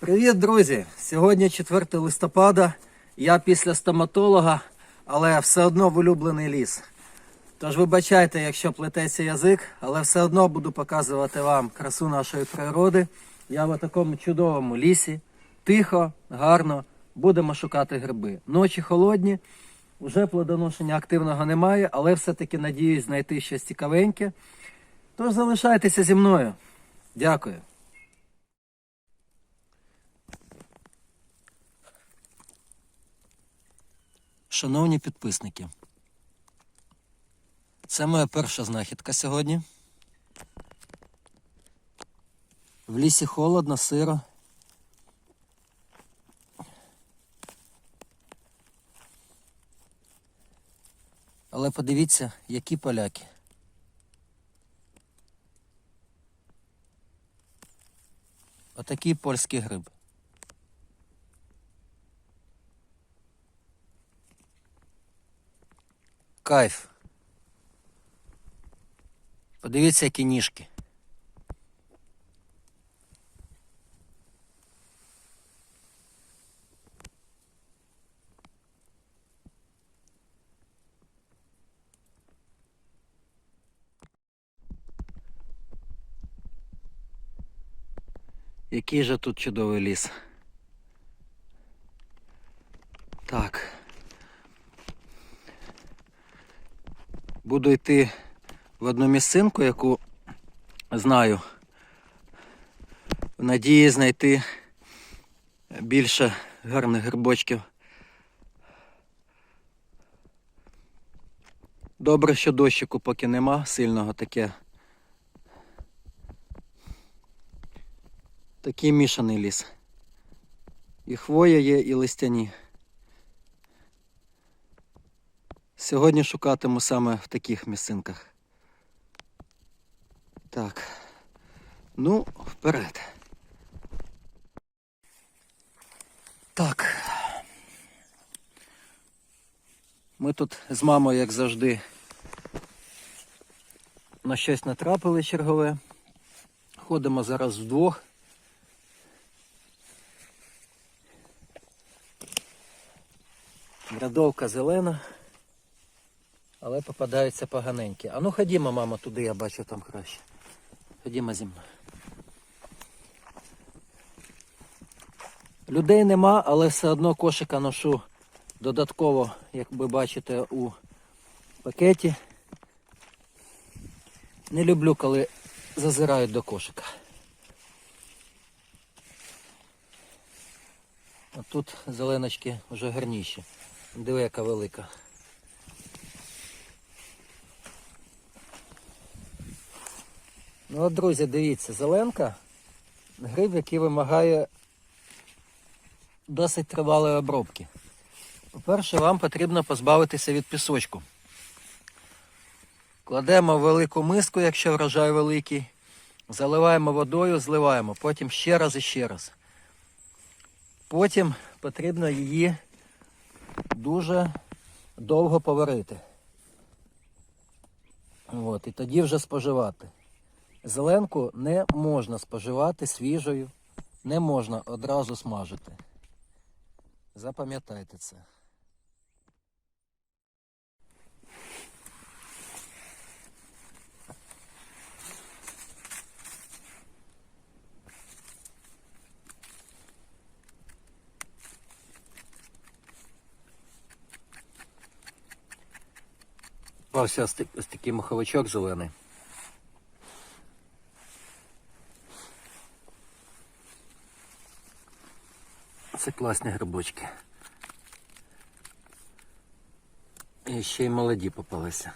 Привіт, друзі! Сьогодні 4 листопада. Я після стоматолога, але все одно в улюблений ліс. Тож вибачайте, якщо плететься язик, але все одно буду показувати вам красу нашої природи. Я в такому чудовому лісі. Тихо, гарно. Будемо шукати гриби. Ночі холодні, вже плодоношення активного немає, але все-таки надіюсь знайти щось цікавеньке. Тож залишайтеся зі мною. Дякую. Шановні підписники, це моя перша знахідка сьогодні. В лісі холодно, сиро. Але подивіться, які поляки. Отакий польський гриб. Кайф. Подивіться, які ніжки. Який же тут чудовий ліс. Так. Буду йти в одну місцинку, яку знаю. В надії знайти більше гарних грибочків. Добре, що дощику поки нема сильного таке. Такий мішаний ліс. І хвоя є, і листяні. Сьогодні шукатиму саме в таких місцинках. Так. Ну, вперед. Так. Ми тут з мамою, як завжди, на щось натрапили чергове. Ходимо зараз вдвох. Градовка зелена, але попадаються поганенькі. А ну ходімо, мама, туди, я бачу там краще. Ходімо зі мною. Людей нема, але все одно кошика ношу додатково, як ви бачите, у пакеті. Не люблю, коли зазирають до кошика. А тут зеленочки вже гарніші. Диви, яка велика. Ну от, друзі, дивіться, зеленка гриб, який вимагає досить тривалої обробки. По-перше, вам потрібно позбавитися від пісочку. Кладемо в велику миску, якщо врожай великий, заливаємо водою, зливаємо, потім ще раз і ще раз. Потім потрібно її дуже довго поварити. От, і тоді вже споживати. Зеленку не можна споживати свіжою, не можна одразу смажити. Запам'ятайте це. Ось ось такий маховичок зелений. Це класні грибочки. І ще й молоді попалися.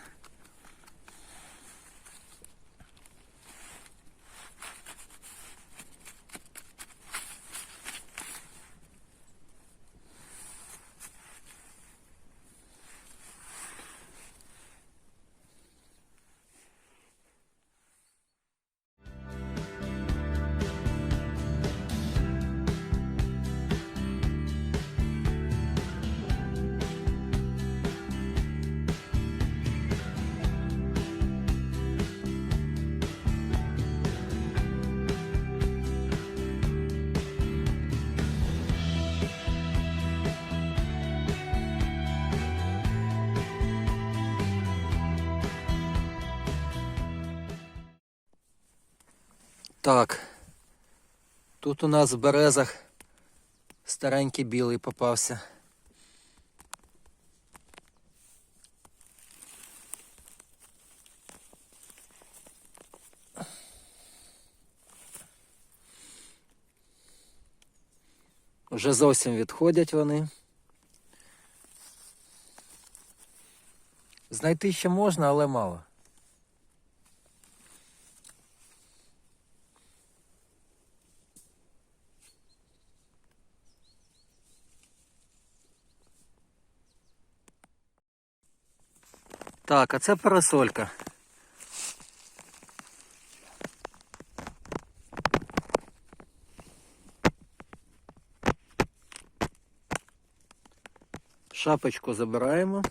Так. Тут у нас в березах старенький білий попався. Вже зовсім відходять вони. Знайти ще можна, але мало. Так, а це парасолька. Шапочку забираємо.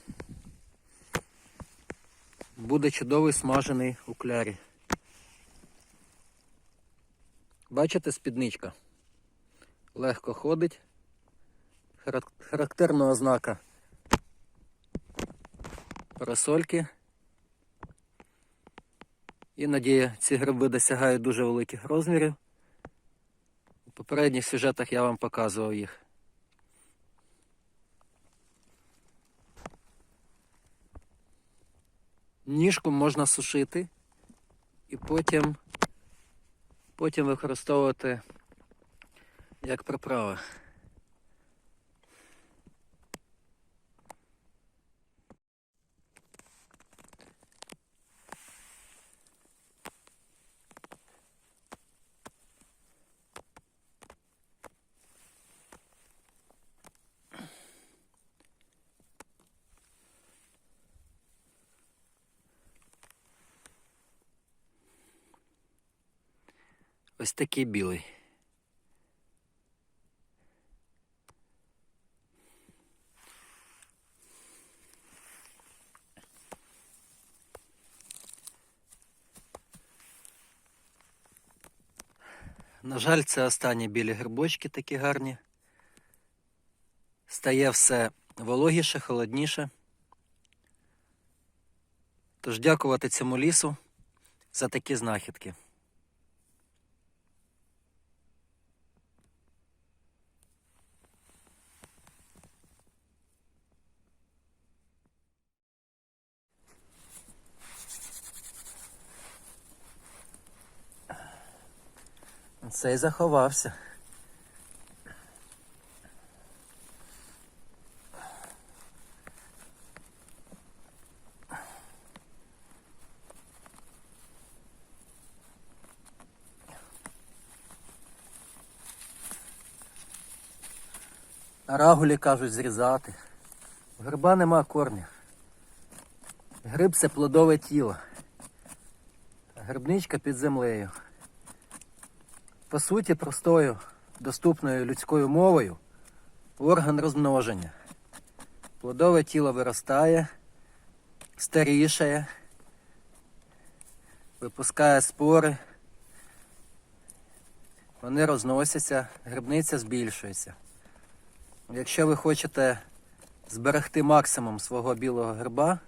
Буде чудовий смажений у клярі. Бачите, спідничка? Легко ходить. Харак- Характерна ознака парасольки. Іноді ці гриби досягають дуже великих розмірів. У попередніх сюжетах я вам показував їх. Ніжку можна сушити і потім, потім використовувати як приправа. Ось такий білий. На жаль, це останні білі грибочки такі гарні. Стає все вологіше, холодніше. Тож дякувати цьому лісу за такі знахідки. Цей заховався. Рагулі кажуть зрізати. Гриба нема корня. Гриб це плодове тіло. Грибничка під землею. По суті, простою, доступною людською мовою орган розмноження. Плодове тіло виростає, старішає, випускає спори, вони розносяться, грибниця збільшується. Якщо ви хочете зберегти максимум свого білого гриба,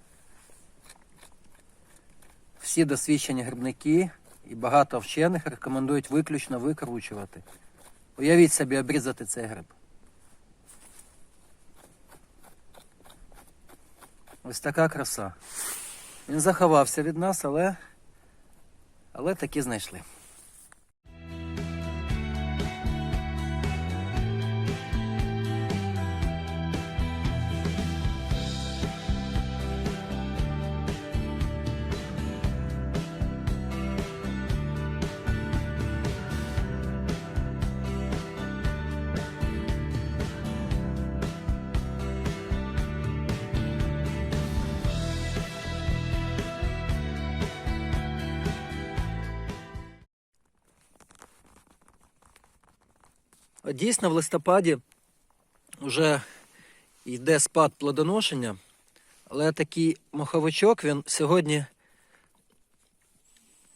всі досвідчені грибники і багато вчених рекомендують виключно викручувати. Уявіть собі обрізати цей гриб. Ось така краса. Він заховався від нас, але, але таки знайшли. Дійсно, в листопаді вже йде спад плодоношення, але такий моховичок він сьогодні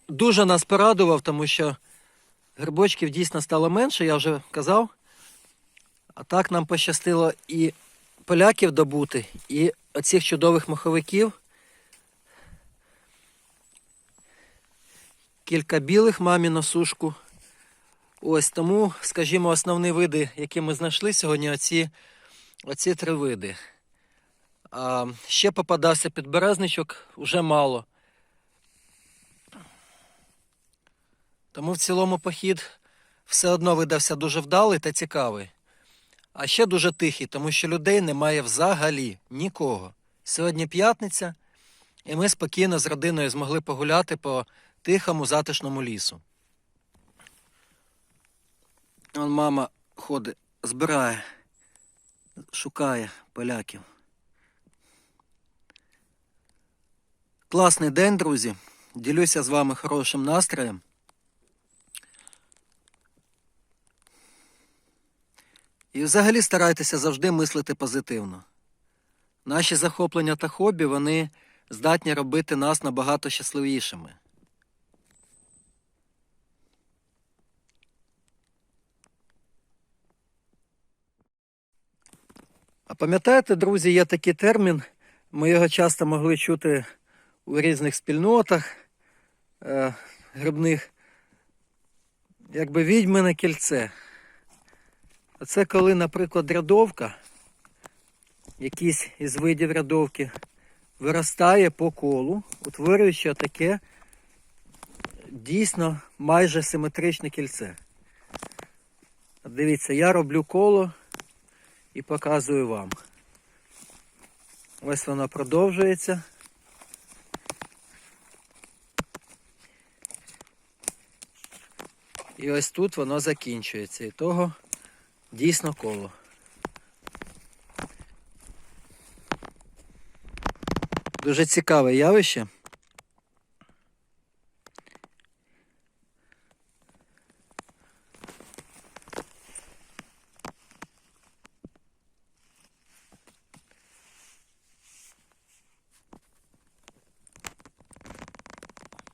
дуже нас порадував, тому що грибочків дійсно стало менше, я вже казав. А так нам пощастило і поляків добути, і оцих чудових моховиків. кілька білих мамі на сушку. Ось тому, скажімо, основні види, які ми знайшли сьогодні, оці, оці три види. А, ще попадався підберезничок, уже мало. Тому в цілому похід все одно видався дуже вдалий та цікавий. А ще дуже тихий, тому що людей немає взагалі нікого. Сьогодні п'ятниця, і ми спокійно з родиною змогли погуляти по тихому затишному лісу. Вон мама ходить, збирає, шукає поляків. Класний день, друзі. Ділюся з вами хорошим настроєм. І взагалі старайтеся завжди мислити позитивно. Наші захоплення та хобі вони здатні робити нас набагато щасливішими. А пам'ятаєте, друзі, є такий термін, ми його часто могли чути у різних спільнотах е, грибних, якби відьмине кільце. А це коли, наприклад, рядовка, якийсь із видів рядовки, виростає по колу, утворюючи таке дійсно майже симетричне кільце. Дивіться, я роблю коло і показую вам. Ось воно продовжується. І ось тут воно закінчується. І того дійсно коло. Дуже цікаве явище.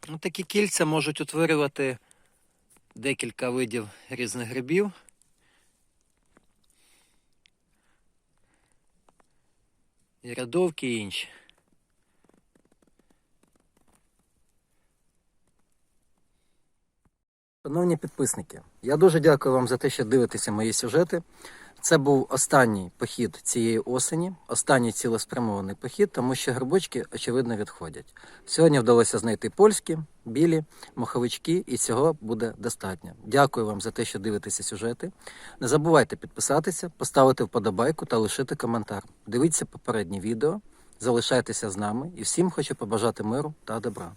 Ну, такі кільця можуть утворювати декілька видів різних грибів. І рядовки і інші. Шановні підписники, я дуже дякую вам за те, що дивитеся мої сюжети. Це був останній похід цієї осені, останній цілеспрямований похід, тому що грибочки, очевидно, відходять. Сьогодні вдалося знайти польські, білі, моховички, і цього буде достатньо. Дякую вам за те, що дивитеся сюжети. Не забувайте підписатися, поставити вподобайку та лишити коментар. Дивіться попередні відео, залишайтеся з нами і всім хочу побажати миру та добра.